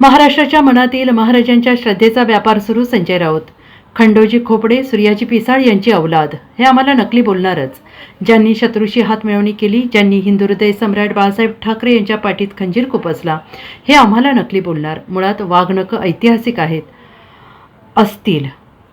महाराष्ट्राच्या मनातील महाराजांच्या श्रद्धेचा व्यापार सुरू संजय राऊत. खंडोजी खोपडे सूर्याजी पिसाळ यांची अवलाद हे आम्हाला नकली बोलणारच. ज्यांनी शत्रूशी हात मिळवणी केली ज्यांनी हिंदू हृदय सम्राट बाळासाहेब ठाकरे यांच्या पाठीत खंजीर खुपसला हे आम्हाला नकली बोलणार. मुळात वाघनकं ऐतिहासिक आहेत. असतील.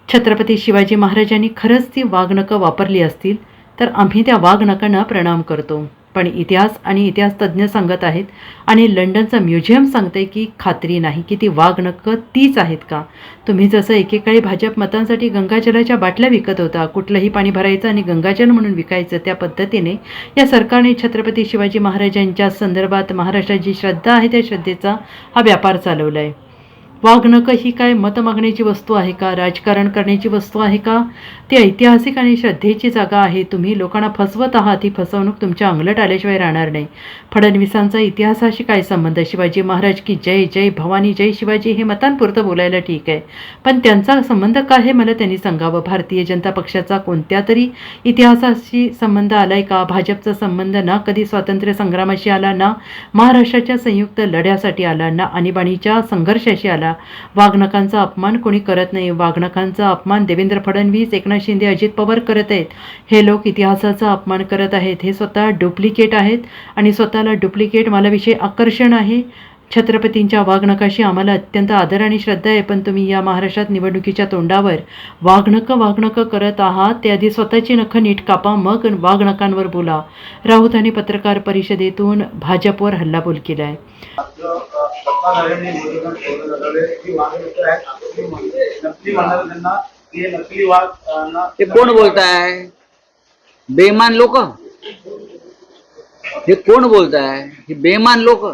छत्रपती शिवाजी महाराजांनी खरंच ती वाघनकं वापरली असतील तर आम्ही त्या वाघनकांना प्रणाम करतो. पण इतिहास आणि इतिहास तज्ज्ञ सांगत आहेत आणि लंडनचं म्युझियम सांगते की खात्री नाही की ती वाघनकं तीच आहेत का? तुम्ही जसं एकेकाळी भाजप मतांसाठी गंगाजलाच्या बाटल्या विकत होता कुठलंही पाणी भरायचं आणि गंगाजल म्हणून विकायचं त्या पद्धतीने या सरकारने छत्रपती शिवाजी महाराजांच्या संदर्भात महाराष्ट्राची श्रद्धा आहे त्या श्रद्धेचा हा व्यापार चालवला आहे वाघनकं ही काय मत मागण्याची वस्तू आहे का? राजकारण करण्याची वस्तू आहे का? ती ऐतिहासिक आणि श्रद्धेची जागा आहे. तुम्ही लोकांना फसवत आहात. ही फसवणूक तुमच्या अंगलट आल्याशिवाय राहणार नाही. फडणवीसांचा इतिहासाशी काय संबंध? शिवाजी महाराज की जय जय भवानी जय शिवाजी हे मतांपुरतं बोलायला ठीक आहे. पण त्यांचा संबंध काय हे मला त्यांनी सांगावं? भारतीय जनता पक्षाचा कोणत्या तरी इतिहासाशी संबंध आलाय का? भाजपचा संबंध ना कधी स्वातंत्र्य संग्रामाशी आला ना महाराष्ट्राच्या संयुक्त लढ्यासाठी आला ना आणीबाणीच्या संघर्षाशी आला वाघनकांचा अपमान कोणी करत नाही. वाघनकांचा अपमान देवेंद्र फडणवीस एकनाथ शिंदे अजित पवार करत आहेत. हे लोक इतिहासाचा अपमान करत आहेत. हे स्वतः डुप्लिकेट आहेत आणि स्वतःला डुप्लिकेट मला विषय आकर्षण आहे. छत्रपतींच्या वाघनकाशी आम्हाला अत्यंत आदर आणि श्रद्धा आहे पण तुम्ही या महाराष्ट्रात निवडणुकीच्या तोंडावर वाघनकं वाघनकं करत आहात ते आधी स्वतःची नखं नीट कापा मग वाघनकांवर बोला. राऊतांनी पत्रकार परिषदेतून भाजपवर हल्लाबोल केला आहे ठेवलं आहेत म्हणजे नकली नकली त्यांना ते नकली वाघ अं, ना- ते कोण बोलताय? बेमान लोक? हे कोण बोलताय? हे बेमान लोक?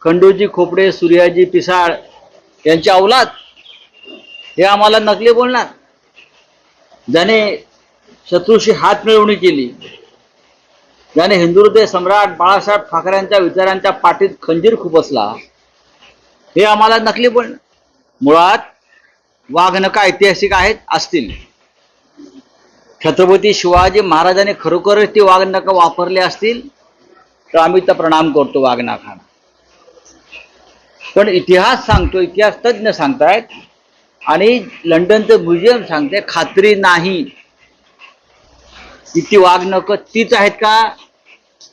खंडोजी खोपडे सूर्याजी पिसाळ यांची अवलाद? हे आम्हाला नकली बोलणार? ज्याने शत्रूशी हात मिळवणी केली ज्याने हिंदू सम्राट बाळासाहेब ठाकरेंच्या विचारांच्या पाठीत खंजीर खुपसला हे आम्हाला नकली पण मुळात वाघनका ऐतिहासिक आहेत असतील. छत्रपती शिवाजी महाराजांनी खरोखरच ती वाघनका वापरले असतील तर आम्ही तर प्रणाम करतो वाघनकांना पण इतिहास सांगतो इतिहास तज्ज्ञ सांगतायत आणि लंडनचं म्युझियम सांगते खात्री नाही. की ती वाघनकं तीच आहेत का?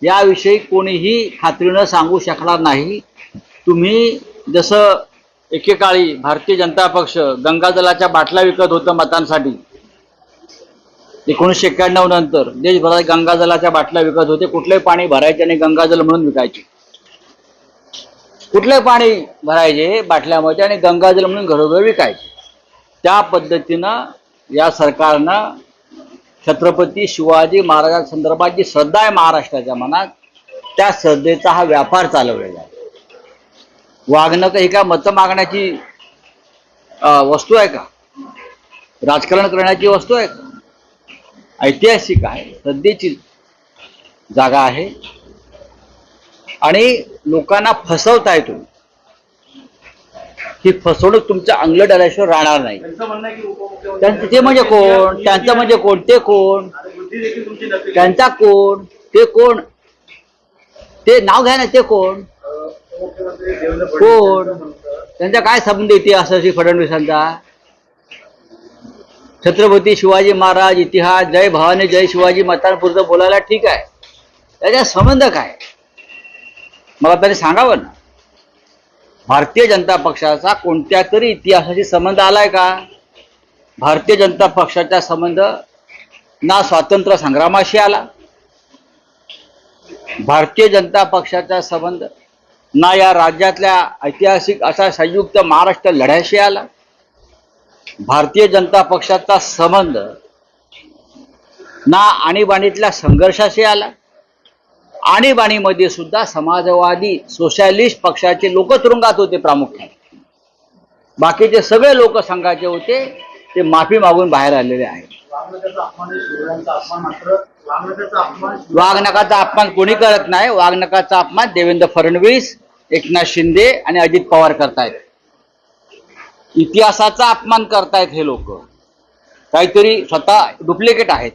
याविषयी कोणीही खात्रीनं सांगू शकणार नाही. तुम्ही जसं एकेकाळी भारतीय जनता पक्ष गंगाजलाच्या बाटल्या विकत होतं मतांसाठी. एकोणीसशे एक्क्याण्णव नंतर देशभरात गंगाजलाच्या बाटल्या विकत होते. कुठलंही पाणी भरायचे आणि गंगाजल म्हणून विकायचे. कुठले पाणी भरायचे बाटल्यामध्ये आणि गंगाजल म्हणून घरोघर विकायचे. त्या पद्धतीनं या सरकारनं छत्रपती शिवाजी महाराजांसंदर्भात जी श्रद्धा आहे महाराष्ट्राच्या मनात त्या श्रद्धेचा हा व्यापार चालवलेला आहे. वागणं ही का मतं मागण्याची वस्तू आहे का? राजकारण करण्याची वस्तू आहे का? ऐतिहासिक आहे श्रद्धेची जागा आहे. आणि लोकांना फसवताय तुम्ही. ही फसवणूक तुमच्या अंगलट आल्याशिवाय राहणार नाही. त्यांचं ते म्हणजे कोण? त्यांचं म्हणजे कोण? ते कोण? त्यांचा कोण? ते कोण? ते नाव घ्या ना ते कोण? कोण? त्यांचा काय संबंध इतिहासाशी फडणवीसांचा छत्रपती शिवाजी महाराज इतिहास जय भवानी जय शिवाजी मतांपुरतं बोलायला ठीक आहे. त्याचा संबंध काय? मला त्याने सांगावं ना. भारतीय जनता पक्षाचा कोणत्या तरी इतिहासाशी संबंध आलाय का? भारतीय जनता पक्षाचा संबंध ना स्वातंत्र्य संग्रामाशी आला. भारतीय जनता पक्षाचा संबंध ना या राज्यातल्या ऐतिहासिक असा संयुक्त महाराष्ट्र लढ्याशी आला. भारतीय जनता पक्षाचा संबंध ना आणीबाणीतल्या संघर्षाशी आला. आणीबाणीमध्ये सुद्धा समाजवादी सोशॅलिस्ट पक्षाचे लोक तुरुंगात होते प्रामुख्याने. बाकीचे सगळे लोक संघाचे होते ते माफी मागून बाहेर आलेले आहेत. वाघनकाचा अपमान कोणी करत नाही. वाघनकाचा अपमान देवेंद्र फडणवीस एकनाथ शिंदे आणि अजित पवार करतायत. इतिहासाचा अपमान करतायत हे लोक. काहीतरी स्वतः डुप्लिकेट आहेत.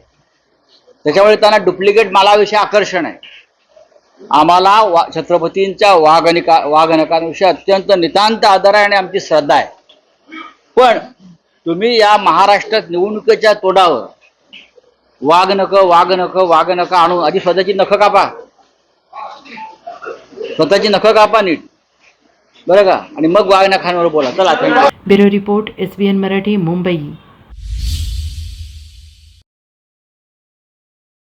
त्याच्यामुळे त्यांना डुप्लिकेट मालाविषयी आकर्षण आहे. आम्हाला वा छत्रपतींच्या वाघनिका वाघनकांविषयी अत्यंत नितांत आदर आहे आणि आमची श्रद्धा आहे. पण तुम्ही या महाराष्ट्रात निवडणुकीच्या तोडावर वाघ नकं वाघ नकं वाघ नख आणून आधी स्वतःची नखं कापा. स्वतःची नखं कापा नीट. बरं का? आणि मग वाघ नखांवर बोला. चला bureau report S B N Marathi Mumbai.